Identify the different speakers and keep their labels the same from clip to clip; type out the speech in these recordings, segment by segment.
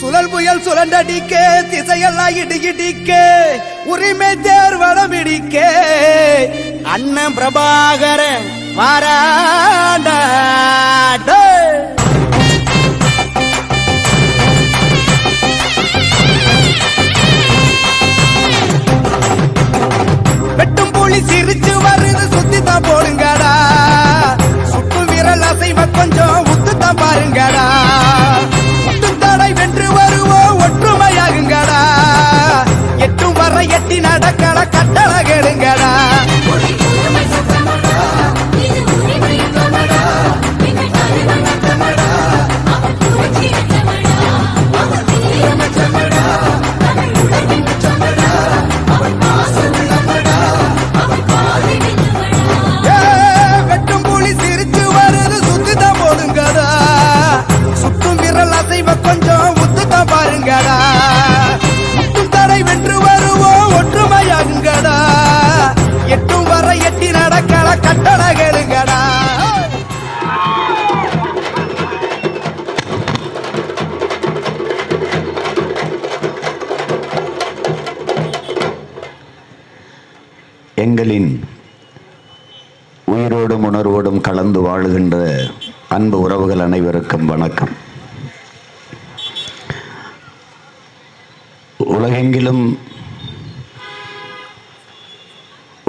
Speaker 1: சுழல் புயல் சுழண்டடிக்க திசையெல்லாம் இடி இடிக்க உரிமை தேர்வடம் இடிக்க. அண்ணன் பிரபாகரன் வாராண்டா வெட்டும் புலி சிரிச்சு வருது சுத்தி தான் போடுங்கடா. சுட்டு விரல் அசைவ கொஞ்சம் உத்து தான் பாருங்கடா.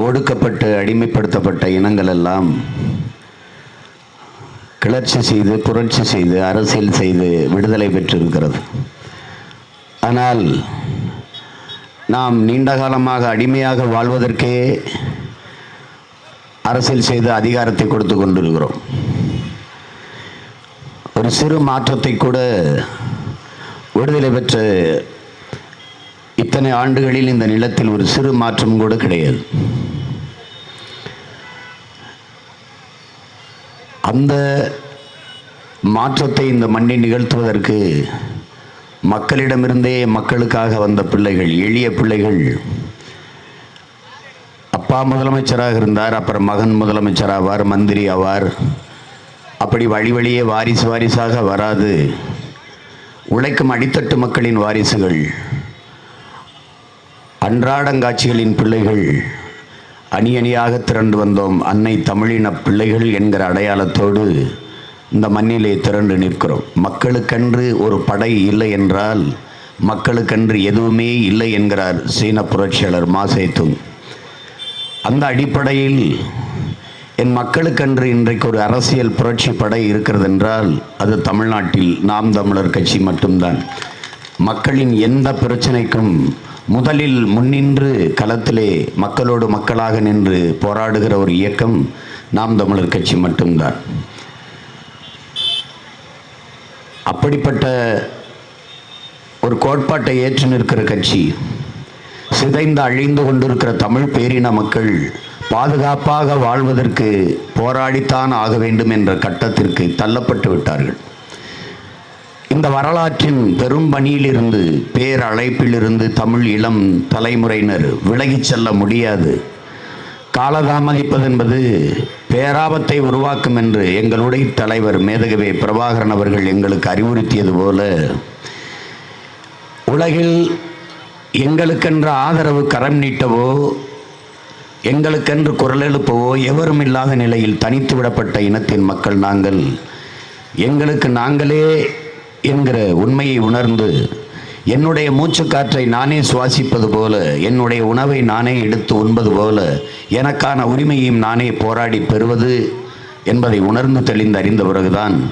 Speaker 2: ஒடுக்கப்பட்டு அடிமைப்படுத்தப்பட்ட இனங்கள் எல்லாம் கிளர்ச்சி செய்து புரட்சி செய்து அரசியல் செய்து விடுதலை பெற்றிருக்கிறது. ஆனால் நாம் நீண்ட காலமாக அடிமையாக வாழ்வதற்கே அரசியல் செய்து அதிகாரத்தை கொடுத்து கொண்டிருக்கிறோம். ஒரு சிறு மாற்றத்தை கூட விடுதலை பெற்ற இத்தனை ஆண்டுகளில் இந்த நிலத்தில் ஒரு சிறு மாற்றம் கூட கிடையாது. அந்த மாற்றத்தை இந்த மண்ணை நிகழ்த்துவதற்கு மக்களிடமிருந்தே மக்களுக்காக வந்த பிள்ளைகள் எளிய பிள்ளைகள் அப்பா முதலமைச்சராக இருந்தார் அப்புறம் மகன் முதலமைச்சர் ஆவார் மந்திரி ஆவார். அப்படி வழி வழியே வாரிசு வாரிசாக வராது. உழைக்கும் அடித்தட்டு மக்களின் வாரிசுகள் அன்றாடங்காட்சிகளின் பிள்ளைகள் அணி அணியாக திரண்டு வந்தோம். அன்னை தமிழின பிள்ளைகள் என்கிற அடையாளத்தோடு இந்த மண்ணிலே திரண்டு நிற்கிறோம். மக்களுக்கென்று ஒரு படை இல்லை என்றால் மக்களுக்கென்று எதுவுமே இல்லை என்கிறார் சீன புரட்சியாளர் மாசேத்துங் அந்த அடிப்படையில் என் மக்களுக்கென்று இன்றைக்கு ஒரு அரசியல் புரட்சி படை இருக்கிறது என்றால் அது தமிழ்நாட்டில் நாம் தமிழர் கட்சி மட்டும்தான். மக்களின் எந்த பிரச்சனைக்கும் முதலில் முன்னின்று களத்திலே மக்களோடு மக்களாக நின்று போராடுகிற ஒரு இயக்கம் நாம் தமிழர் கட்சி மட்டும்தான். அப்படிப்பட்ட ஒரு கோட்பாட்டை ஏற்று நிற்கிற கட்சி சிதைந்து அழிந்து கொண்டிருக்கிற தமிழ் பேரின மக்கள் பாதுகாப்பாக வாழ்வதற்கு போராடித்தான் ஆக வேண்டும் என்ற கட்டத்திற்கு தள்ளப்பட்டு விட்டார்கள். இந்த வரலாற்றின் பெரும் பணியிலிருந்து பேரழைப்பிலிருந்து தமிழ் இளம் தலைமுறையினர் விலகிச் செல்ல முடியாது. காலதாமதிப்பது என்பது பேராபத்தை உருவாக்கும் என்று எங்களுடைய தலைவர் மேதகவே பிரபாகரன் அவர்கள் எங்களுக்கு அறிவுறுத்தியது போல உலகில் எங்களுக்கென்ற ஆதரவு கரம் நீட்டவோ எங்களுக்கென்று குரல் எழுப்பவோ எவரும் இல்லாத நிலையில் தனித்து விடப்பட்ட இனத்தின் மக்கள் நாங்கள் எங்களுக்கு நாங்களே என்கிற உண்மையை உணர்ந்து என்னுடைய மூச்சு காற்றை நானே சுவாசிப்பது போல என்னுடைய உணவை நானே எடுத்து உண்பது போல எனக்கான உரிமையையும் நானே போராடி பெறுவது என்பதை உணர்ந்து தெளிந்து அறிந்த பிறகுதான்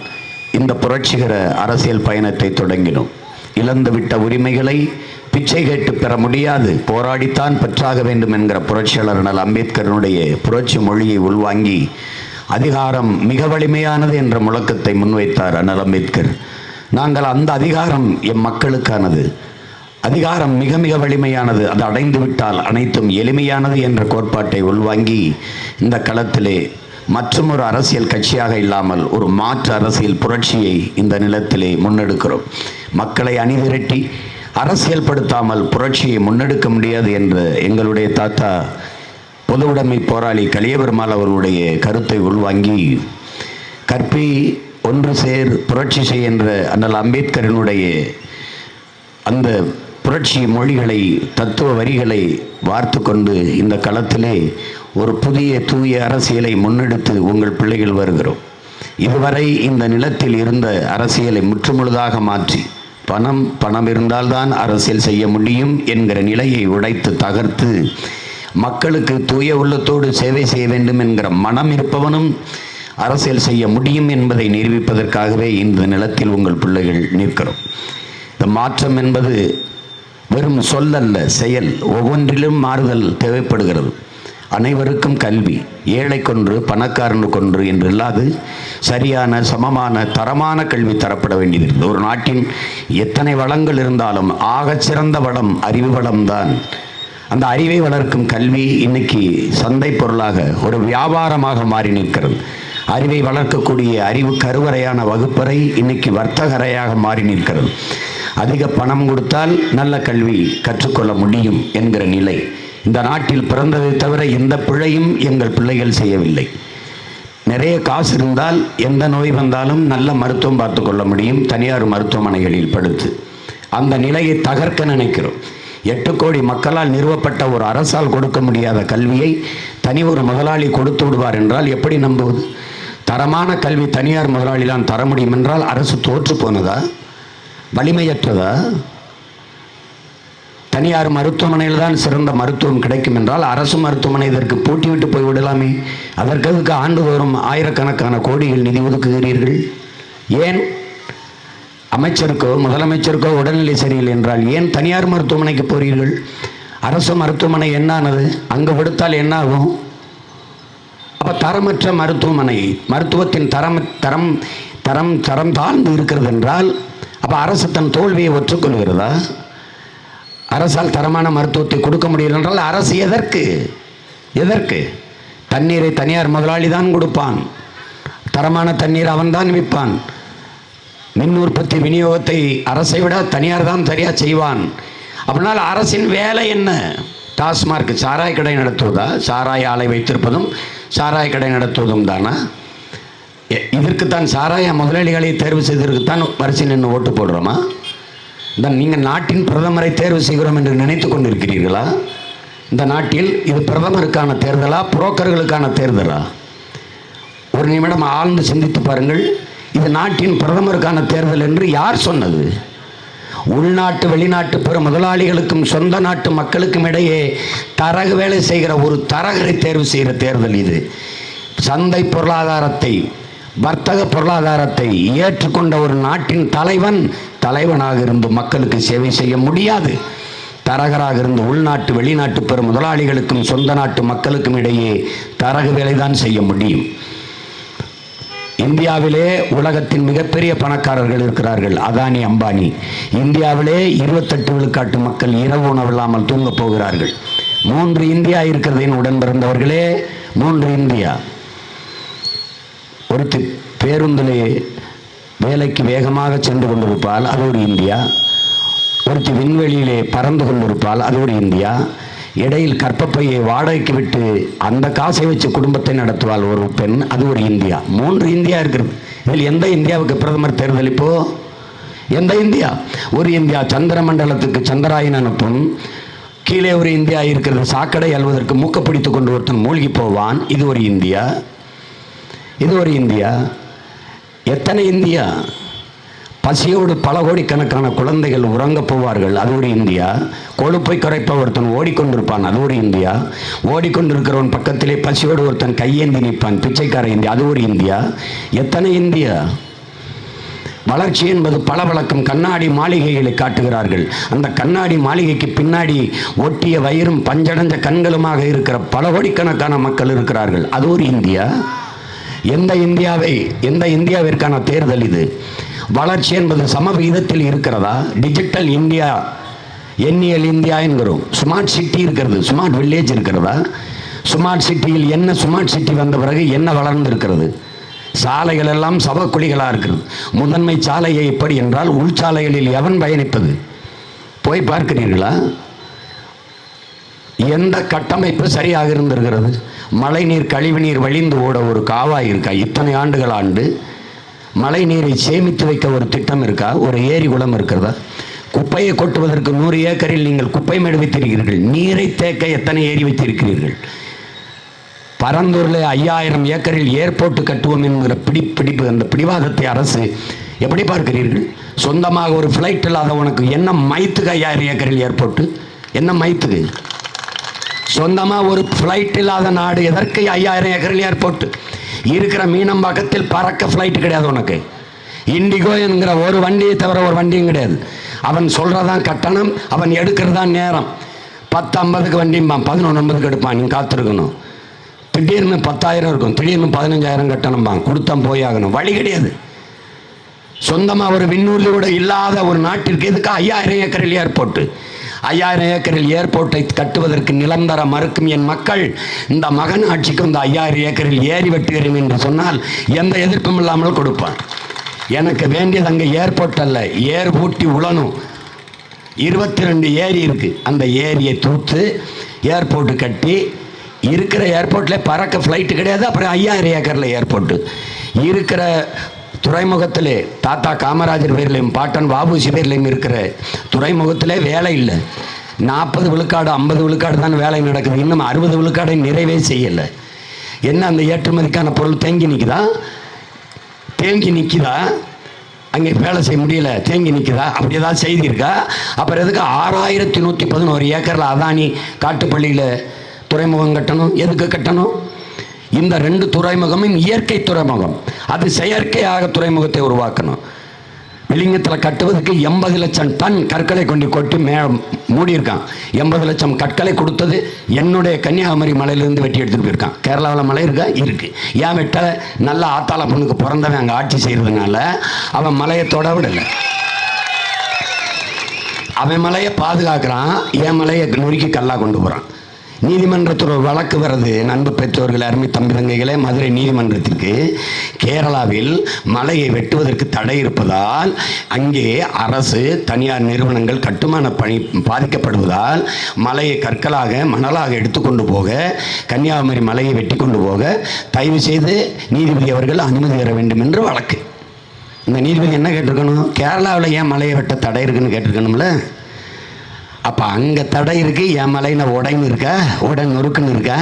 Speaker 2: இந்த புரட்சிகர அரசியல் பயணத்தை தொடங்கினோம். இழந்துவிட்ட உரிமைகளை பிச்சை கேட்டு பெற முடியாது போராடித்தான் பெற்றாக வேண்டும் என்கிற புரட்சியாளர் நல் அம்பேத்கரனுடைய புரட்சி மொழியை உள்வாங்கி அதிகாரம் மிக வலிமையானது என்ற முழக்கத்தை முன்வைத்தார் அண்ணல் அம்பேத்கர். நாங்கள் அந்த அதிகாரம் எம் மக்களுக்கானது. அதிகாரம் மிக மிக வலிமையானது. அது அடைந்து விட்டால் அனைத்தும் எளிமையானது என்ற கோட்பாட்டை உள்வாங்கி இந்த களத்திலே மற்றும் ஒரு அரசியல் கட்சியாக இல்லாமல் ஒரு மாற்று அரசியல் புரட்சியை இந்த நிலத்திலே முன்னெடுக்கிறோம். மக்களை அணிதிரட்டி அரசியல் படுத்தாமல் புரட்சியை முன்னெடுக்க முடியாது என்ற எங்களுடைய தாத்தா பொதுவுடைமை போராளி கலியபெருமாள் அவர்களுடைய கருத்தை உள்வாங்கி கற்பி ஒன்று சேர் புரட்சி செய்கின்ற அண்ணல் அம்பேத்கரனுடைய அந்த புரட்சி மொழிகளை தத்துவ வரிகளை வார்த்து கொண்டு இந்த களத்திலே ஒரு புதிய தூய அரசியலை முன்னெடுத்து உங்கள் பிள்ளைகள் வருகிறோம். இதுவரை இந்த நிலத்தில் இருந்த அரசியலை முற்றுமுழுதாக மாற்றி பணம் பணம் இருந்தால்தான் அரசியல் செய்ய முடியும் என்கிற நிலையை உடைத்து தகர்த்து மக்களுக்கு தூய உள்ளத்தோடு சேவை செய்ய வேண்டும் என்கிற மனம் இருப்பவனும் அரசியல் செய்ய முடியும் என்பதை நிரூபிப்பதற்காகவே இந்த நிலத்தில் உங்கள் பிள்ளைகள் நிற்கிறோம். இந்த மாற்றம் என்பது வெறும் சொல்லல்ல செயல். ஒவ்வொன்றிலும் மாறுதல் தேவைப்படுகிறது. அனைவருக்கும் கல்வி ஏழை கொன்று பணக்காரனு கொன்று என்று இல்லாது சரியான சமமான தரமான கல்வி தரப்பட வேண்டியது. ஒரு நாட்டின் எத்தனை வளங்கள் இருந்தாலும் ஆகச்சிறந்த வளம் அறிவு வளம்தான் அந்த அறிவை வளர்க்கும் கல்வி இன்னைக்கு சந்தை பொருளாக ஒரு வியாபாரமாக மாறி நிற்கிறது. அறிவை வளர்க்கக்கூடிய அறிவு கருவறையான வகுப்பறை இன்னைக்கு வர்த்தகரையாக மாறி நிற்கிறது. அதிக பணம் கொடுத்தால் நல்ல கல்வி கற்றுக்கொள்ள முடியும் என்கிற நிலை. இந்த நாட்டில் பிறந்ததை தவிர எந்த பிழையும் எங்கள் பிள்ளைகள் செய்யவில்லை. நிறைய காசு இருந்தால் எந்த நோய் வந்தாலும் நல்ல மருத்துவம் பார்த்து கொள்ள முடியும். தனியார் மருத்துவமனைகளில் படுத்து. அந்த நிலையை தகர்க்க நினைக்கிறோம். எட்டு கோடி மக்களால் நிறுவப்பட்ட ஒரு அரசால் கொடுக்க முடியாத கல்வியை தனி ஒரு முதலாளி கொடுத்து விடுவார் என்றால் எப்படி நம்புவது? தரமான கல்வி தனியார் முதலாளிதான் தர முடியும் என்றால் அரசு தோற்று போனதா? வலிமையற்றதா? தனியார் மருத்துவமனையில் தான் சிறந்த மருத்துவம் கிடைக்கும் என்றால் அரசு மருத்துவமனை இதற்கு போட்டிவிட்டு போய் விடலாமே. அதற்கு ஆண்டுதோறும் ஆயிரக்கணக்கான கோடிகள் நிதி ஒதுக்குகிறீர்கள்? ஏன் அமைச்சருக்கோ முதலமைச்சருக்கோ உடல்நிலை சரியில்லை என்றால் ஏன் தனியார் மருத்துவமனைக்கு போகிறீர்கள் அரசு மருத்துவமனை என்னானது? அங்கே விடுத்தால் என்ன ஆகும் அப்போ தரமற்ற மருத்துவமனை மருத்துவத்தின் தரம் தரம் தரம் தரம் தாழ்ந்து இருக்கிறது என்றால் அப்போ அரசு தன் தோல்வியை ஒற்றுக்கொள்கிறதா? அரசால் தரமான மருத்துவத்தை கொடுக்க முடியல என்றால் அரசு எதற்கு? எதற்கு? தண்ணீரை தனியார் முதலாளி தான் கொடுப்பான். தரமான தண்ணீர் அவன்தான் விற்பான். மின் உற்பத்தி விநியோகத்தை அரசை விட தனியார் தான் சரியாக செய்வான். அப்படினால் அரசின் வேலை என்ன? டாஸ்மார்க் சாராய கடை நடத்துவதா? சாராய ஆலை வைத்திருப்பதும் சாராய கடை நடத்துவதும் தானா? எ- இதற்குத்தான் சாராய முதலாளிகளை தேர்வு செய்ததற்குத்தான் வரிசை நின்று ஓட்டு போடுறோமா? தான் நீங்கள் நாட்டின் பிரதமரை தேர்வு செய்கிறோம் என்று நினைத்து கொண்டிருக்கிறீர்களா? இந்த நாட்டில் இது பிரதமருக்கான தேர்தலா புரோக்கர்களுக்கான தேர்தலா? ஒரு நிமிடம் ஆழ்ந்து சிந்தித்து பாருங்கள். இது நாட்டின் பிரதமருக்கான தேர்தல் என்று யார் சொன்னது? உள்நாட்டு வெளிநாட்டு பெரும் முதலாளிகளுக்கும் சொந்த நாட்டு மக்களுக்கும் இடையே தரகு வேலை செய்கிற ஒரு தரகரை தேர்வு செய்கிற தேர்தல் இது. சந்தை பொருளாதாரத்தை வர்த்தக பொருளாதாரத்தை ஏற்றுக்கொண்ட ஒரு நாட்டின் தலைவன் தலைவனாக இருந்து மக்களுக்கு சேவை செய்ய முடியாது. தரகராக இருந்து உள்நாட்டு வெளிநாட்டு பெரும் முதலாளிகளுக்கும் சொந்த நாட்டு மக்களுக்கும் இடையே தரகு வேலைதான் செய்ய முடியும். இந்தியாவிலே உலகத்தின் மிகப்பெரிய பணக்காரர்கள் இருக்கிறார்கள். அதானி அம்பானி. இந்தியாவிலே இருபத்தெட்டு விழுக்காட்டு மக்கள் இரவு உணவில்லாமல் தூங்கப் போகிறார்கள். மூன்று இந்தியா இருக்கிறது என் உடன் பிறந்தவர்களே மூன்று இந்தியா. ஒருத்தி பேருந்திலே வேலைக்கு வேகமாக சென்று கொண்டிருப்பால் அது ஒரு இந்தியா. ஒருத்தி விண்வெளியிலே பறந்து கொண்டிருப்பால் அது ஒரு இந்தியா. இடையில் கற்பப்பையை வாடகைக்கு விட்டு அந்த காசை வச்சு குடும்பத்தை நடத்துவாள் ஒரு பெண் அது ஒரு இந்தியா. மூன்று இந்தியா இருக்கிறது. இதில் எந்த இந்தியாவுக்கு பிரதமர் தேர்தல் இப்போ? எந்த இந்தியா? ஒரு இந்தியா சந்திர மண்டலத்துக்கு சந்திராயன் அனுப்பும் கீழே ஒரு இந்தியா இருக்கிறது. சாக்கடை அல்வதற்கு மூக்க பிடித்து கொண்டு ஒருத்தன் மூழ்கி போவான். இது ஒரு இந்தியா. இது ஒரு இந்தியா. எத்தனை இந்தியா? பசியோடு பல கோடிக்கணக்கான குழந்தைகள் உறங்க போவார்கள். அது ஒரு இந்தியா கொழுப்பை குறைப்ப ஒருத்தன் ஓடிக்கொண்டிருப்பான். அது ஒரு இந்தியா ஓடிக்கொண்டிருக்கிறவன் பக்கத்திலே பசியோடு ஒருத்தன் கையேந்தி நிற்பான். பிச்சைக்கார இந்தியா அது ஒரு இந்தியா. எத்தனை இந்தியா? வளர்ச்சி என்பது பல வழக்கம் கண்ணாடி மாளிகைகளை காட்டுகிறார்கள். அந்த கண்ணாடி மாளிகைக்கு பின்னாடி ஒட்டிய வயிறும் பஞ்சடைந்த கண்களுமாக இருக்கிற பல கோடிக்கணக்கான மக்கள் இருக்கிறார்கள். அது ஒரு இந்தியா எந்த இந்தியாவை எந்த இந்தியாவிற்கான தேர்தல் இது? வளர்ச்சி என்பது சம இருக்கிறதா? டிஜிட்டல் இந்தியா எண்ணியல் இந்தியா என்கிறோம். ஸ்மார்ட் சிட்டி இருக்கிறது. ஸ்மார்ட் வில்லேஜ் இருக்கிறதா? ஸ்மார்ட் சிட்டியில் என்ன ஸ்மார்ட் சிட்டி வந்த பிறகு என்ன வளர்ந்து இருக்கிறது சாலைகள் எல்லாம் சவக்குழிகளாக இருக்கிறது. முதன்மை சாலையை எப்படி என்றால் உள்சாலைகளில் எவன் பயணிப்பது? போய் பார்க்கிறீர்களா? எந்த கட்டமைப்பு சரியாக இருந்திருக்கிறது? மழைநீர் கழிவுநீர் வழிந்து ஓட ஒரு காவாய் இருக்கா? இத்தனை ஆண்டுகள் ஆண்டு மழை நீரை சேமித்து வைக்க ஒரு திட்டம் இருக்கா? ஒரு ஏரி குளம் இருக்கிறதா? குப்பையை கொட்டுவதற்கு நூறு ஏக்கரில் நீங்கள் குப்பை மேடு வைத்திருக்கிறீர்கள். நீரை தேக்க எத்தனை ஏரி வைத்திருக்கிறீர்கள்? பரந்தூரில் ஐயாயிரம் ஏக்கரில் ஏர்போர்ட் கட்டுவோம் என்கிற பிடி பிடிப்பு அந்த பிடிவாதத்தை அரசு எப்படி பார்க்கிறீர்கள்? சொந்தமாக ஒரு ஃப்ளைட் இல்லாத உனக்கு என்ன மைத்துக்கு ஐயாயிரம் ஏக்கரில் ஏர்போர்ட்டு என்ன மைத்துக்கு? சொந்தமாக ஒரு ஃப்ளைட் இல்லாத நாடு எதற்கு ஐயாயிரம் ஏக்கரில் ஏர்போர்ட்? இருக்கிற மீனம்பாக்கத்தில் பறக்க ஃப்ளைட் கிடையாது உனக்கு. இண்டிகோ என்கிற ஒரு வண்டியை தவிர ஒரு வண்டியும் கிடையாது. அவன் சொல்கிறதான் கட்டணம் அவன் எடுக்கிறதான் நேரம். பத்து ஐம்பதுக்கு வண்டிம்பான் பதினொன்று ஐம்பதுக்கு எடுப்பான் நீ காத்திருக்கணும். திடீர்னு பத்தாயிரம் இருக்கும் திடீர்னு பதினஞ்சாயிரம் கட்டணும்பான் கொடுத்தா போய் ஆகணும் வழி கிடையாது. சொந்தமாக ஒரு விண்ணூரில் கூட இல்லாத ஒரு நாட்டிற்கு எதுக்கு ஐயாயிரம் ஏக்கரில் ஏர்போர்ட்டு? ஐயாயிரம் ஏக்கரில் ஏர்போர்ட்டை கட்டுவதற்கு நிலம் தர மறுக்கும் என் மக்கள் இந்த மகன் ஆட்சிக்கு இந்த ஐயாயிரம் ஏக்கரில் ஏறி வெட்டுகிறேன் என்று சொன்னால் எந்த எதிர்ப்பும் இல்லாமல் கொடுப்பான் எனக்கு வேண்டியது அங்கே ஏர்போர்ட் அல்ல ஏர் பூட்டி உழணும் இருபத்தி ரெண்டு ஏரி இருக்குது அந்த ஏரியை தூத்து ஏர்போர்ட்டு கட்டி இருக்கிற ஏர்போர்ட்டில் பறக்க ஃப்ளைட்டு கிடையாது அப்புறம் ஐயாயிரம் ஏக்கரில் ஏர்போர்ட்டு இருக்கிற துறைமுகத்திலே தாத்தா காமராஜர் பேர்லையும் பாட்டன் வாபுசி பேர்லையும் இருக்கிற துறைமுகத்திலே வேலை இல்லை. நாற்பது விழுக்காடு ஐம்பது விழுக்காடு தான் வேலை நடக்குது. இன்னும் அறுபது விழுக்காடை நிறைவே செய்யலை. என்ன அந்த ஏற்றுமதிக்கான பொருள் தேங்கி நிற்குதா தேங்கி நிற்குதா அங்கே வேலை செய்ய முடியல. தேங்கி நிற்குதா அப்படி ஏதாவது செய்தி இருக்கா அப்புறம் எதுக்கு ஆறாயிரத்தி நூற்றி பதினோரு ஏக்கரில் அதானி காட்டுப்பள்ளியில் துறைமுகம் கட்டணும்? எதுக்கு கட்டணும்? இந்த ரெண்டு துறைமுகமும் இயற்கை துறைமுகம். அது செயற்கையாக துறைமுகத்தை உருவாக்கணும். விலிங்கத்தில் கட்டுவதற்கு எண்பது லட்சம் டன் கற்களை கொண்டு கொட்டி மே மூடியிருக்கான். எண்பது லட்சம் கற்களை கொடுத்தது என்னுடைய கன்னியாகுமரி மலையிலேருந்து வெட்டி எடுத்துகிட்டு போயிருக்கான். கேரளாவில் மலை இருக்கா? இருக்கு. ஏன் வெட்ட நல்ல ஆத்தாள பொண்ணுக்கு பிறந்தவன் அங்கே ஆட்சி செய்கிறதுனால அவன் மலையை தொட விடலை. அவன் மலையை பாதுகாக்கிறான். என் மலையை நொறுக்கி கல்லா கொண்டு போகிறான் நீதிமன்றத்தில் ஒரு வழக்கு வருது நண்பு பெற்றோர்கள் அருமை தம்பி தங்கைகளே மதுரை நீதிமன்றத்திற்கு கேரளாவில் மலையை வெட்டுவதற்கு தடை இருப்பதால் அங்கே அரசு தனியார் நிறுவனங்கள் கட்டுமான பணி பாதிக்கப்படுவதால் மலையை கற்களாக மணலாக எடுத்துக்கொண்டு போக கன்னியாகுமரி மலையை வெட்டி கொண்டு போக தயவு செய்து நீதிபதி அவர்கள் அனுமதி தர வேண்டும் என்று வழக்கு. இந்த நீதிபதி என்ன கேட்டிருக்கணும்? கேரளாவில் ஏன் மலையை வெட்ட தடை இருக்குன்னு கேட்டிருக்கணும்ல? அப்போ அங்கே தடை இருக்குது என் மலையில் உடைன்னு இருக்கா? உடை நொறுக்குன்னு இருக்கா?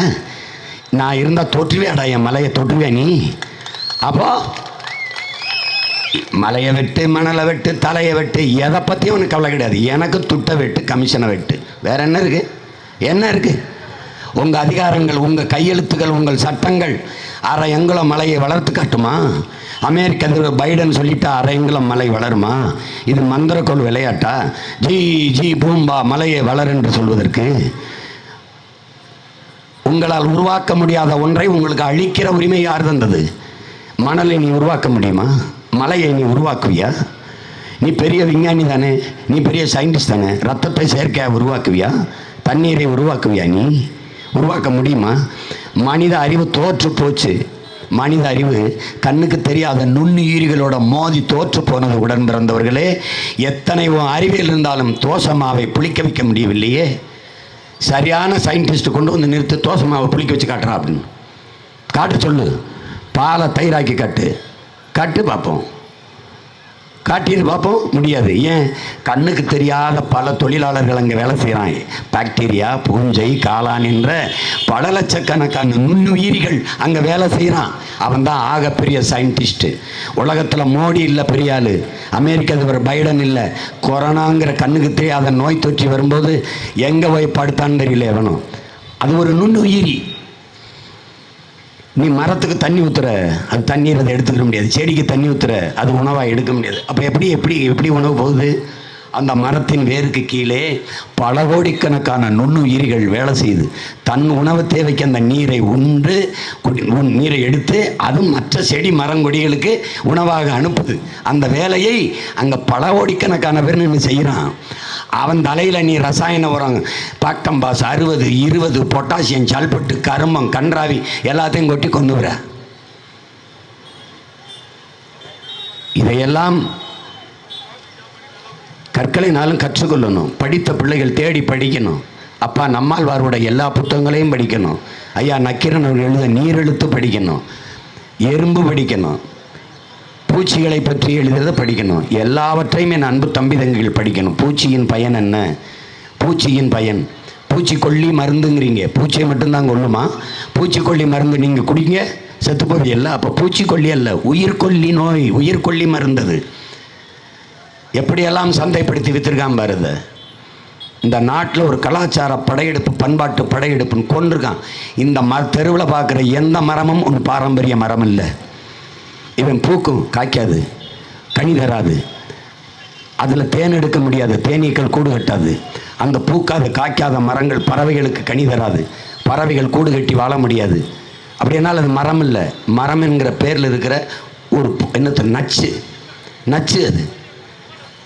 Speaker 2: நான் இருந்தால் தொற்றுவேடா என் மலையை தொற்றுவே நீ. அப்போ மலையை வெட்டு மணலை வெட்டு தலையை வெட்டு எதை பற்றியும் உனக்கு கவலை கிடையாது. எனக்கு துட்டை வெட்டு கமிஷனை வெட்டு. வேற என்ன இருக்கு? என்ன இருக்கு? உங்கள் அதிகாரங்கள் உங்கள் கையெழுத்துக்கள் உங்கள் சட்டங்கள் அரை எங்களோ மலையை வளர்த்து காட்டுமா? அமெரிக்க அதிபர் பைடன் சொல்லிட்டா அரைங்குளம் மலை வளருமா? இது மந்திரக்கோள் விளையாட்டா? ஜி ஜி பூம்பா மலையை வளர் என்று சொல்வதற்கு உங்களால் உருவாக்க முடியாத ஒன்றை உங்களுக்கு அழிக்கிற உரிமை யார் தந்தது? மணலை நீ உருவாக்க முடியுமா? மலையை நீ உருவாக்குவியா? நீ பெரிய விஞ்ஞானி தானே நீ பெரிய சயின்டிஸ்ட் தானே ரத்தத்தை செயற்கையாக உருவாக்குவியா? தண்ணீரை உருவாக்குவியா நீ? உருவாக்க முடியுமா? மனித அறிவு தோற்று போச்சு. மனித அறிவு கண்ணுக்கு தெரியாத நுண்ணுயிரிகளோட மோதி தோற்று போனது உடன் பிறந்தவர்களே எத்தனை அறிவியல் இருந்தாலும் தோசமாவை புளிக்க வைக்க முடியவில்லையே. சரியான சயின்டிஸ்ட் கொண்டு வந்து நிறுத்து தோசமாவை புளிக்க வச்சு காட்டுறா அப்படின்னு. காட்டு சொல்லு. பாலை தயிராக்கி காட்டு. காட்டு பார்ப்போம். காட்டியது பார்ப்போம் முடியாது. ஏன்? கண்ணுக்கு தெரியாத பல தொழிலாளர்கள் அங்கே வேலை செய்கிறாங்க பாக்டீரியா பூஞ்சை காளான் என்ற பல லட்சக்கணக்கான நுண்ணுயிரிகள் அங்கே வேலை செய்கிறான் அவன் தான் ஆகப்பெரிய சயின்டிஸ்ட்டு உலகத்தில் மோடி இல்லை பெரிய ஆள். அமெரிக்க அதிபர் பைடன் இல்லை. கொரோனாங்கிற கண்ணுக்கு தெரியாத நோய் தொற்றி வரும்போது எங்கே போய் படுத்தான்னு தெரியல எவனும் அது ஒரு நுண்ணுயிரி. நீ மரத்துக்கு தண்ணி ஊத்துற அது தண்ணீர் அதை எடுத்துக்க முடியாது. செடிக்கு தண்ணி ஊத்துற அது உணவாக எடுக்க முடியாது. அப்போ எப்படி எப்படி எப்படி உணவு போகுது? அந்த மரத்தின் வேருக்கு கீழே பல கோடிக்கணக்கான நுண்ணுயிரிகள் வேலை செய்யுது தன் உணவு தேவைக்கு அந்த நீரை உண்டு உன் நீரை எடுத்து அது மற்ற செடி மரங்கொடிகளுக்கு உணவாக அனுப்புது. அந்த வேலையை அங்கே பல கோடிக்கணக்கான பேர் நின்று செய்கிறான் அவன் தலையில் நீ ரசாயன உரம் பாக்கம்பாஸ் அறுபது இருபது பொட்டாசியம் சல்பட்டு கருமம் கன்றாவி எல்லாத்தையும் கொட்டி கொண்டு வர. இதையெல்லாம் கற்களினாலும் கற்றுக்கொள்ளணும். படித்த பிள்ளைகள் தேடி படிக்கணும். அப்பா நம்மாழ்வாரோட எல்லா புத்தகங்களையும் படிக்கணும். ஐயா நக்கீரன் அவர் எழுத நீரெழுத்து படிக்கணும். எறும்பு படிக்கணும். பூச்சிகளை பற்றி எழுதுறத படிக்கணும். எல்லாவற்றையும் என் அன்பு தம்பி தங்கிகள் படிக்கணும். பூச்சியின் பயன் என்ன? பூச்சியின் பயன். பூச்சிக்கொல்லி மருந்துங்கிறீங்க. பூச்சியை மட்டும்தான் கொள்ளுமா பூச்சிக்கொல்லி மருந்து நீங்கள் குடிங்க. செத்து போவீல்ல அப்போ பூச்சிக்கொல்லி அல்ல உயிர்கொல்லி நோய் உயிர்கொல்லி மருந்தது. எப்படியெல்லாம் சந்தைப்படுத்தி விற்றுருக்கான் பாருது இந்த நாட்டில் ஒரு கலாச்சார படையெடுப்பு பண்பாட்டு படையெடுப்புன்னு கொண்டிருக்கான் இந்த ம தெருவில் பார்க்குற எந்த மரமும் ஒரு பாரம்பரிய மரம் இல்லை. இவன் பூக்கும் காய்க்காது கனி தராது. அதில் தேன் எடுக்க முடியாது தேனீக்கள் கூடு கட்டாது. அந்த பூக்காத காய்க்காத மரங்கள் பறவைகளுக்கு கனி தராது. பறவைகள் கூடு கட்டி வாழ முடியாது. அப்படியானால் அது மரம் இல்லை. மரம் என்கிற பேரில் இருக்கிற ஒரு என்னத்தை நச்சு. நச்சு அது.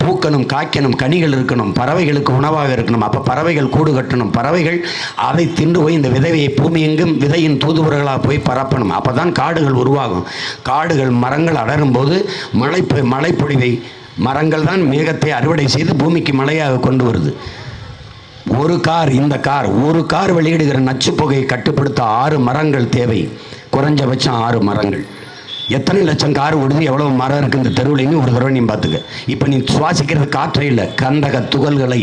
Speaker 2: பூக்கணும் காய்க்கணும் கனிகள் இருக்கணும் பறவைகளுக்கு உணவாக இருக்கணும். அப்போ பறவைகள் கூடு கட்டணும். பறவைகள் அதை தின்று போய் இந்த விதையை பூமி எங்கும் விதையின் தூதுவர்களாக போய் பரப்பணும். அப்போ தான் காடுகள் உருவாகும். காடுகள் மரங்கள் அடரும் போது மழை மழைப்பொழிவை மரங்கள் தான் மேகத்தை அறுவடை செய்து பூமிக்கு மழையாக கொண்டு வருது. ஒரு கார் இந்த கார் ஒரு கார் வெளியிடுகிற நச்சு புகையை கட்டுப்படுத்த ஆறு மரங்கள் தேவை. குறைஞ்சபட்சம் ஆறு மரங்கள். எத்தனை லட்சம் கார் ஓடுது எவ்வளவு மரம் இருக்கு இந்த தெருவுலைன்னு ஒரு தடவை நீ பார்த்துக்க. இப்போ நீ சுவாசிக்கிறது காற்றே இல்லை கந்தக துகள்களை.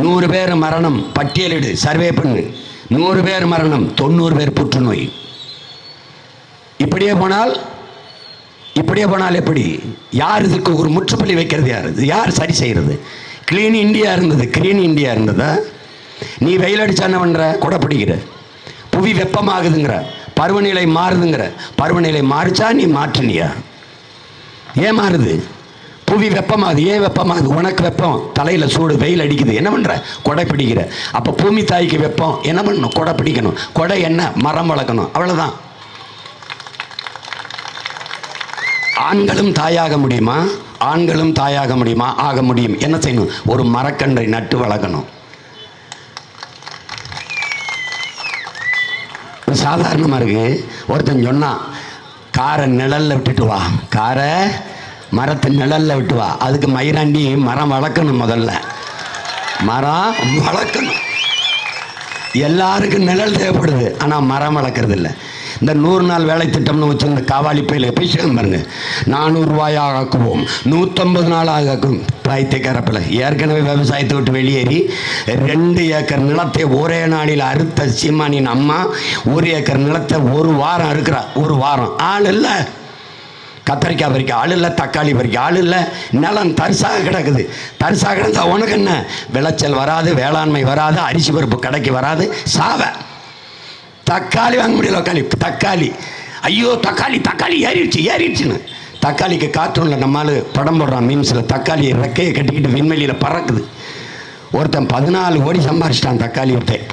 Speaker 2: நூறு பேர் மரணம் பட்டியலிடு சர்வே பண்ணு. நூறு பேர் மரணம் தொண்ணூறு பேர் புற்றுநோய். இப்படியே போனால் இப்படியே போனால் எப்படி? யார் இதுக்கு ஒரு முற்றுப்புள்ளி வைக்கிறது யார்? இது யார் சரி செய்கிறது க்ளீன் இந்தியா இருந்தது க்ளீன் இந்தியா இருந்ததா? நீ வெயில் அடிச்சா என்ன பண்ணுற கொடை பிடிக்கிற. புவி வெப்பமாகுதுங்கிற. பருவநிலை மாறுதுங்கிற. பருவநிலை மாறிச்சா நீ மாற்றினியா? ஏன் மாறுது? புவி வெப்பமாகுது. ஏன் வெப்பமாகுது? உனக்கு வெப்பம். தலையில் சூடு வெயில் அடிக்குது. என்ன பண்ணுற கொடை பிடிக்கிற. அப்போ பூமி தாய்க்கு வெப்பம். என்ன பண்ணணும்? கொடை பிடிக்கணும். கொடை என்ன? மரம் வளர்க்கணும். அவ்வளோதான் ஆண்களும் தாயாக முடியுமா? ஆண்களும் தாயாக முடியுமா? ஆக முடியும். என்ன செய்யணும்? ஒரு மரக்கன்றை நட்டு வளர்க்கணும். சாதாரணமாக இருக்குது ஒருத்தன் சொன்னான் காரை நிழலில் விட்டுட்டு வா. காரை மரத்தை நிழலில் விட்டு வா. அதுக்கு மயிராண்டி மரம் வளர்க்கணும் முதல்ல. மரம் வளர்க்கணும். எல்லாருக்கும் நிழல் தேவைப்படுது. ஆனால் மரம் வளர்க்குறது இல்லை இந்த நூறு நாள் வேலை திட்டம்னு வச்சுருந்த காவாலி பயில பேசுகிறேன் பாருங்க. நானூறுரூவாயாக ஆக்குவோம். நூற்றம்பது நாளாக ஆக்கும் பைத்தியக்காரப்பில் ஏற்கனவே விவசாயத்தை விட்டு வெளியேறி ரெண்டு ஏக்கர் நிலத்தை ஒரே நாளில் அறுத்த சீமானின் அம்மா ஒரு ஏக்கர் நிலத்தை ஒரு வாரம் அறுக்கிறா. ஒரு வாரம். ஆள் இல்லை. கத்தரிக்காய் பறிக்க ஆள் இல்லை தக்காளி பறிக்க ஆள் இல்லை. நிலம் தரிசாக கிடக்குது. தரிசாக கிடந்தா உனக்கு என்ன? விளைச்சல் வராது வேளாண்மை வராது அரிசி பருப்பு கடைக்கு வராது சாவை. தக்காளி வாங்க முடியல தக்காளி தக்காளி. ஐயோ தக்காளி தக்காளி ஏறிடுச்சு ஏறிடுச்சுன்னு. தக்காளிக்கு கார்ட்டூனில் நம்மால் படம் போடுறான் மீன்ஸில் தக்காளி ரெக்கையை கட்டிக்கிட்டு விண்வெளியில் பறக்குது. ஒருத்தன் பதினாலு கோடி சம்பாரிச்சிட்டான் தக்காளி ஒருத்தன்.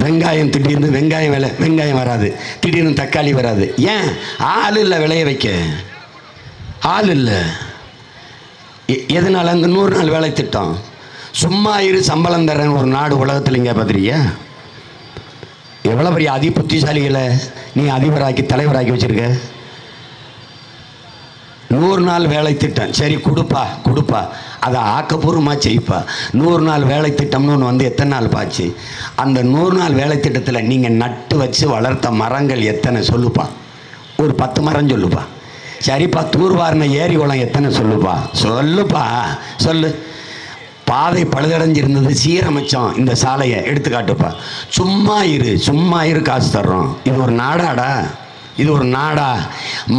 Speaker 2: வெங்காயம் திடீர்னு வெங்காயம் விலை வெங்காயம் வராது. திடீர்னு தக்காளி வராது. ஏன்? ஆள் இல்லை விளைய வைக்க. ஆள் இல்லை. எ- எதனால? அந்த நூறு நாள் வேலை திட்டம். சும்மா இரு சம்பளம் தரேன்னு ஒரு நாடு உலகத்தில் இங்கே பார்த்துருக்கியா எவ்வளோ பெரிய அதி புத்திசாலிகளை நீ அதிபராக்கி தலைவராக்கி வச்சிருக்க? நூறு நாள் வேலை திட்டம். சரி கொடுப்பா கொடுப்பா. அதை ஆக்கப்பூர்வமாக செய்ப்பா நூறு நாள் வேலை திட்டம்னு ஒன்று வந்து எத்தனை நாள் பாச்சு? அந்த நூறு நாள் வேலை திட்டத்தில் நீங்கள் நட்டு வச்சு வளர்த்த மரங்கள் எத்தனை சொல்லுப்பா. ஒரு பத்து மரம் சொல்லுப்பா. சரிப்பா தூர்வாரின ஏரி குளம் எத்தனை சொல்லுப்பா? சொல்லுப்பா சொல்லு. பாதை பழுதடைஞ்சிருந்தது சீரமைச்சோம் இந்த சாலையை எடுத்துக்காட்டுப்பா. சும்மா இரு சும்மா இரு காசு தர்றோம். இது ஒரு நாடாடா. இது ஒரு நாடா.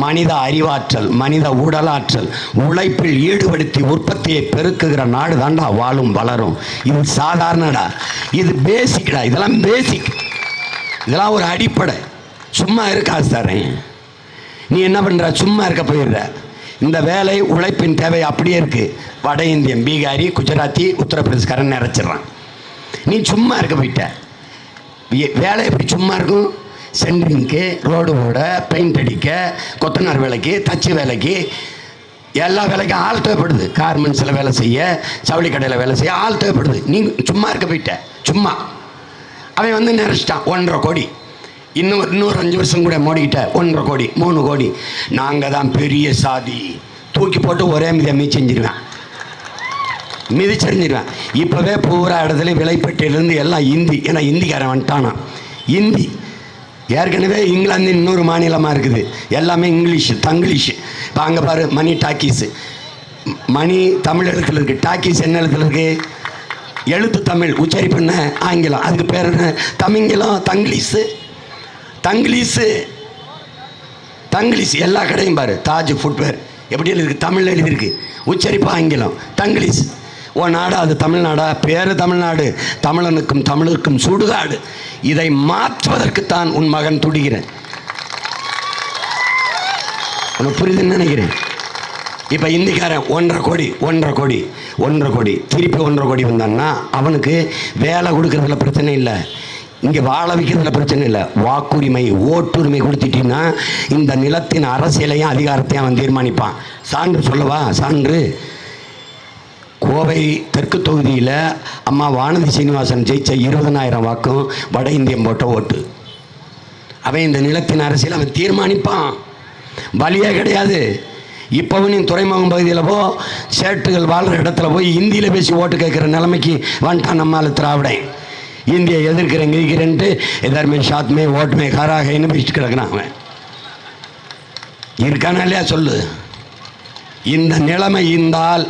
Speaker 2: மனித அறிவாற்றல் மனித உடலாற்றல் உழைப்பில் ஈடுபடுத்தி உற்பத்தியை பெருக்குகிற நாடு தாண்டா வாழும் வளரும். இது சாதாரணடா. இது பேசிக்டா இதெல்லாம் பேசிக் இதெல்லாம் ஒரு அடிப்படை. சும்மா இரு காசு தரேன் நீ என்ன பண்ணுற சும்மா இருக்க போயிடுற. இந்த வேலை உழைப்பின் தேவை அப்படியே இருக்குது வட இந்தியன் பீகாரி குஜராத்தி உத்தரப்பிரதேஷ்காரன் நிறச்சிட்றான் நீ சும்மா இருக்க போயிட்ட. வேலை எப்படி சும்மா இருக்கும்? சென்ட்ரிங்க்கு ரோடு ஓட பெயிண்ட் அடிக்க கொத்தனார் வேலைக்கு தச்சு வேலைக்கு எல்லா வேலைக்கும் ஆள் தேவைப்படுது. கார்மெண்ட்ஸில் வேலை செய்ய சவுளி கடையில் வேலை செய்ய ஆள் தேவைப்படுது. நீ சும்மா இருக்க போயிட்ட. சும்மா. அவன் வந்து நினச்சிட்டான் ஒன்றரை கோடி. இன்னும் இன்னொரு அஞ்சு வருஷம் கூட மோடிக்கிட்ட ஒன்றரை கோடி மூணு கோடி. நாங்கள் தான் பெரிய சாதி. தூக்கி போட்டு ஒரே மிதியை மிதிச்செஞ்சிருவேன். மிதிச்செறிஞ்சிருவேன் இப்போவே பூரா இடத்துல விலைப்பட்டியிலேருந்து எல்லாம் இந்தி. ஏன்னா இந்திக்காரன் வந்துட்டானா? இந்தி. ஏற்கனவே இங்கிலாந்து இன்னொரு மாநிலமாக இருக்குது. எல்லாமே இங்கிலீஷு தங்கிலீஷு. இப்போ அங்கே பாரு மணி டாக்கீஸு. மணி தமிழ் எழுத்துல இருக்குது டாக்கீஸ் என்ன எழுத்துல இருக்குது எழுத்து தமிழ். உச்சரிப்பு என்ன? ஆங்கிலம். அதுக்கு பேர் என்ன? தமிங்கிலம் தங்கிலீஷு தங்கிலீஷு தங்கிலீஷ் எல்லா கடையும் பாரு. தாஜ் ஃபுட்வேர் எப்படி இருக்குது தமிழில் எழுதியிருக்கு. உச்சரிப்பு ஆங்கிலம். தங்கிலீஷ் ஓ நாடா அது தமிழ்நாடா? பேர் தமிழ்நாடு. தமிழனுக்கும் தமிழுக்கும் சுடுகாடு. இதை மாற்றுவதற்குத்தான் உன் மகன் துடிகிறேன் உனக்கு புரியுதுன்னு நினைக்கிறேன். இப்போ இந்திக்காரன் ஒன்றரை கோடி ஒன்றரை கோடி ஒன்றரை கோடி. திருப்பி ஒன்றரை கோடி வந்தான்னா அவனுக்கு வேலை கொடுக்குறதுல பிரச்சனை இல்லை. இங்கே வாழ வைக்கிறதுல பிரச்சனை இல்லை. வாக்குரிமை ஓட்டுரிமை கொடுத்துட்டீங்கன்னா இந்த நிலத்தின் அரசியலையும் அதிகாரத்தையும் அவன் தீர்மானிப்பான். சான்று சொல்லவா? சான்று. கோவை தெற்கு தொகுதியில் அம்மா வானதி சீனிவாசன் ஜெயிச்ச இருபதனாயிரம் வாக்கும் வட இந்தியம் போட்ட ஓட்டு. அவன் இந்த நிலத்தின் அரசியல் அவன் தீர்மானிப்பான். வழியே கிடையாது. இப்போவும் நீ துறைமுகம் பகுதியில் போ சேட்டுகள் வாழ்கிற இடத்துல போய் ஹிந்தியில் பேசி ஓட்டு கேட்குற நிலைமைக்கு வந்துட்டான் நம்மால் திராவிடன் இந்தியை எதிர்க்கிறேன் கிரிக்கிறேன்ட்டு எதாருமே சாத்மே ஓட்டுமே காராகைன்னு பேசிட்டு கிடக்குறான் அவன். இருக்கானா இல்லையா சொல்லு? இந்த நிலைமை இருந்தால்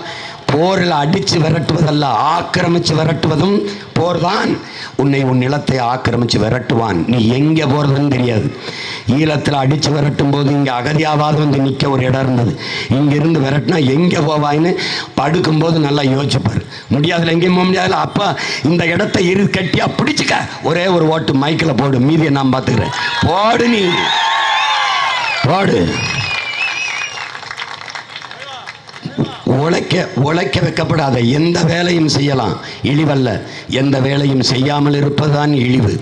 Speaker 2: போரில் அடித்து விரட்டுவதல்ல ஆக்கிரமித்து விரட்டுவதும் போர்தான். உன்னை உன் நிலத்தை ஆக்கிரமித்து விரட்டுவான். நீ எங்கே போகிறதுன்னு தெரியாது. ஈழத்தில் அடித்து விரட்டும் போது இங்கே அகதியாவது வந்து நிற்க ஒரு இடம் இருந்தது. இங்கேருந்து விரட்டினா எங்கே போவாயின்னு படுக்கும்போது நல்லா யோசிச்சுப்பார் முடியாதுல எங்கேயும் போக முடியாதுல. அப்போ இந்த இடத்த இரு கட்டியா பிடிச்சிக்க. ஒரே ஒரு ஓட்டு மைக்கில் போடு. மீதியை நான் பார்த்துக்கிறேன். போடு நீ. போடு. உழைக்க உழைக்க வைக்கப்படாத எந்த வேலையும் செய்யலாம். இழிவல்ல. எந்த வேலையும் செய்யாமல் இருப்பதுதான் இழிவு.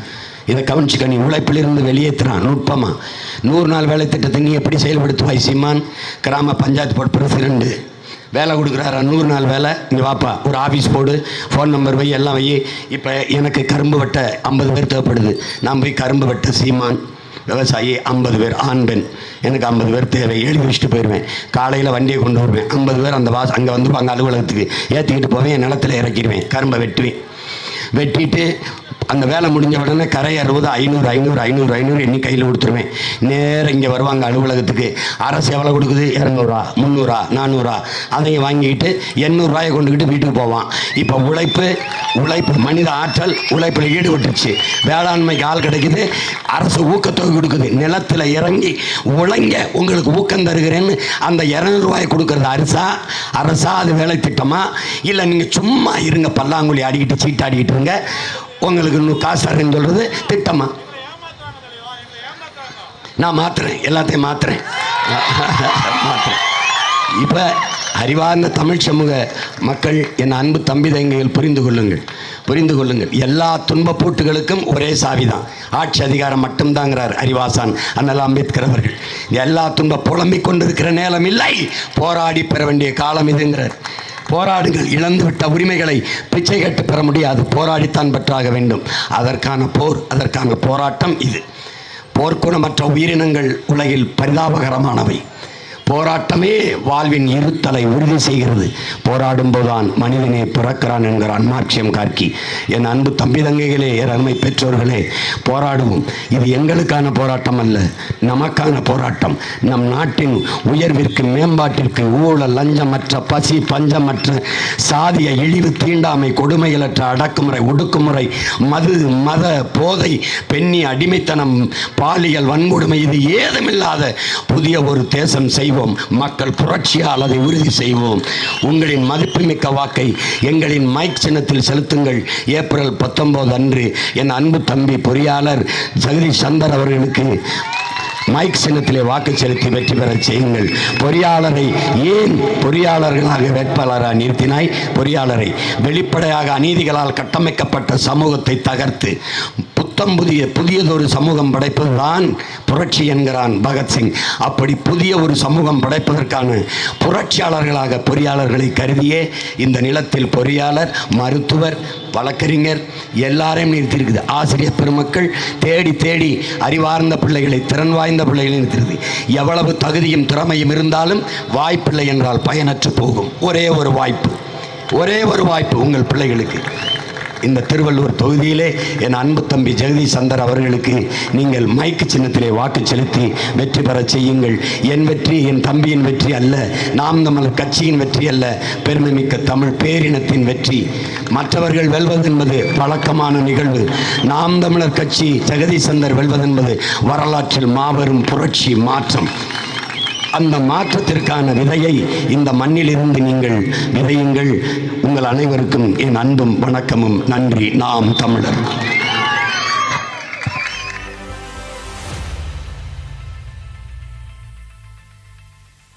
Speaker 2: இதை கவனிச்சுக்க நீ உழைப்பிலிருந்து வெளியேற்றுறான் நுட்பமாக நூறு நாள் வேலை திட்டத்தை நீ எப்படி செயல்படுத்துவாய் சீமான்? கிராம பஞ்சாயத்து போர்டு பிரசிடண்ட்டு வேலை கொடுக்குறாரா நூறு நாள் வேலை? இங்கே வாப்பா ஒரு ஆஃபீஸ் போடு ஃபோன் நம்பர் வை எல்லாம் வை. இப்போ எனக்கு கரும்பு வெட்ட ஐம்பது பேர் தேவைப்படுது. நான் போய் கரும்பு வெட்ட சீமான். விவசாயி ஐம்பது பேர் ஆண் பெண். எனக்கு ஐம்பது பேர் தேவை. எழுதி வச்சுட்டு போயிடுவேன் காலையில் வண்டியை கொண்டு வருவேன். ஐம்பது பேர் அந்த வாச அங்கே வந்துருவாங்க அலுவலகத்துக்கு. ஏற்றிக்கிட்டு போவேன் என் நிலத்துல இறக்கிடுவேன். கரும்பை வெட்டுவேன். வெட்டிட்டு அந்த வேலை முடிஞ்ச உடனே கரை அறுபது ஐநூறு ஐநூறு ஐநூறு ஐநூறு எண்ணி கையில் கொடுத்துருவேன். நேரம் இங்கே வருவாங்க அலுவலகத்துக்கு. அரசு எவ்வளோ கொடுக்குது? இரநூறுவா முந்நூறுரூவா நானூறா. அதையும் வாங்கிக்கிட்டு எண்ணூறுரூவாயை கொண்டுக்கிட்டு வீட்டுக்கு போவான். இப்போ உழைப்பு உழைப்பு மனித ஆற்றல் உழைப்பில் ஈடுபட்டுருச்சு. வேளாண்மைக்கு ஆள் கிடைக்குது அரசு ஊக்கத்தொகை கொடுக்குது. நிலத்தில் இறங்கி உழைங்க உங்களுக்கு ஊக்கம் தருகிறேன்னு அந்த இரநூறுவாயை கொடுக்குறது அரசா? அரசா அது வேலை திட்டமா? இல்லை நீங்கள் சும்மா இருங்க பல்லாங்குழி ஆடிக்கிட்டு சீட்டாடிக்கிட்டு இருங்க. உங்களுக்கு இன்னும் காசு தரேன்னு சொல்கிறது திட்டமா? நான் மாத்துறேன் எல்லாத்தையும் மாத்துறேன். மாத்துறேன். இப்போ அறிவார்ந்த தமிழ் சமூக மக்கள் என் அன்பு தம்பி தங்கைகள் புரிந்து கொள்ளுங்கள். புரிந்து கொள்ளுங்கள். எல்லா துன்பப்பூட்டுகளுக்கும் ஒரே சாவிதான். ஆட்சி அதிகாரம் மட்டும்தாங்கிறார் அறிவாசான் அண்ணல் அம்பேத்கர் அவர்கள். எல்லா துன்ப புலம்பிக் கொண்டிருக்கிற நேரம் இல்லை. போராடி பெற வேண்டிய காலம் இதுங்கிறார். போராடுங்கள் இழந்துவிட்ட உரிமைகளை பிச்சை கட்டு பெற முடியாது. போராடித்தான் பெற்றாக வேண்டும். அதற்கான போர் அதற்கான போராட்டம் இது. போர்க்குணமற்ற உயிரினங்கள் உலகில் பரிதாபகரமானவை. போராட்டமே வாழ்வின் இருத்தலை உறுதி செய்கிறது. போராடும் போதுதான் மனிதனே பிறக்கிறான் என்கிறான் அன்மாட்சியம் கார்கி என் அன்பு தம்பி தங்கைகளே என் அருமை பெற்றோர்களே போராடுவோம். இது எங்களுக்கான போராட்டம் அல்ல நமக்கான போராட்டம். நம் நாட்டின் உயர்விற்கு மேம்பாட்டிற்கு ஊழல் லஞ்சமற்ற பசி பஞ்சமற்ற சாதிய இழிவு தீண்டாமை கொடுமைகளற்ற அடக்குமுறை ஒடுக்குமுறை மது மத போதை பெண்ணி அடிமைத்தனம் பாலியல் வன்கொடுமை இது ஏதுமில்லாத புதிய ஒரு தேசம் செய்வோம் மக்கள் புரட்சியால் அதை உறுதி செய்வோம். உங்களின் மதிப்புமிக்க வாக்கை எங்களின் மைக் சின்னத்தில் செலுத்துங்கள். ஏப்ரல் பத்தொன்பது அன்று என் அன்பு தம்பி பொறியாளர் ஜெகதீஷ் சந்தர் அவர்களுக்கு மைக் சின்னத்திலே வாக்கு செலுத்தி வெற்றி பெறச் செய்யுங்கள். பொறியாளரை ஏன் பொறியாளர்களாக வேட்பாளராக நிறுத்தினாய்? பொறியாளரை வெளிப்படையாக அநீதிகளால் கட்டமைக்கப்பட்ட சமூகத்தை தகர்த்து புத்தம் புதிய புதியதொரு சமூகம் படைப்பதுதான் புரட்சி என்கிறான் பகத்சிங் அப்படி புதிய ஒரு சமூகம் படைப்பதற்கான புரட்சியாளர்களாக பொறியாளர்களை கருதியே இந்த நிலத்தில் பொறியாளர் மருத்துவர் வழக்கறிஞர் எல்லாரையும் நிறுத்தியிருக்குது. ஆசிரியர் பெருமக்கள் தேடி தேடி அறிவார்ந்த பிள்ளைகளை திறன் வாய்ந்த பிள்ளைகளை நிறுத்திருக்குது எவ்வளவு தகுதியும் திறமையும் இருந்தாலும் வாய்ப்பில்லை என்றால் பயனற்று போகும். ஒரே ஒரு வாய்ப்பு. ஒரே ஒரு வாய்ப்பு உங்கள் பிள்ளைகளுக்கு. இந்த திருவள்ளூர் தொகுதியிலே என் அன்பு தம்பி ஜெகதீஷ் சந்தர் அவர்களுக்கு நீங்கள் மைக்கு சின்னத்திலே வாக்கு செலுத்தி வெற்றி பெறச் செய்யுங்கள். என் வெற்றி என் தம்பியின் வெற்றி அல்ல நாம் தமிழர் கட்சியின் வெற்றி அல்ல பெருமைமிக்க தமிழ் பேரினத்தின் வெற்றி. மற்றவர்கள் வெல்வது என்பது பழக்கமான நிகழ்வு. நாம் தமிழர் கட்சி ஜெகதீஷ் சந்தர் வெல்வதென்பது வரலாற்றில் மாபெரும் புரட்சி மாற்றம். அந்த மாற்றத்திற்கான விதையை இந்த மண்ணிலிருந்து நீங்கள் விதையுங்கள். உங்கள் அனைவருக்கும் என் அன்பும் வணக்கமும். நன்றி. நாம் தமிழர்.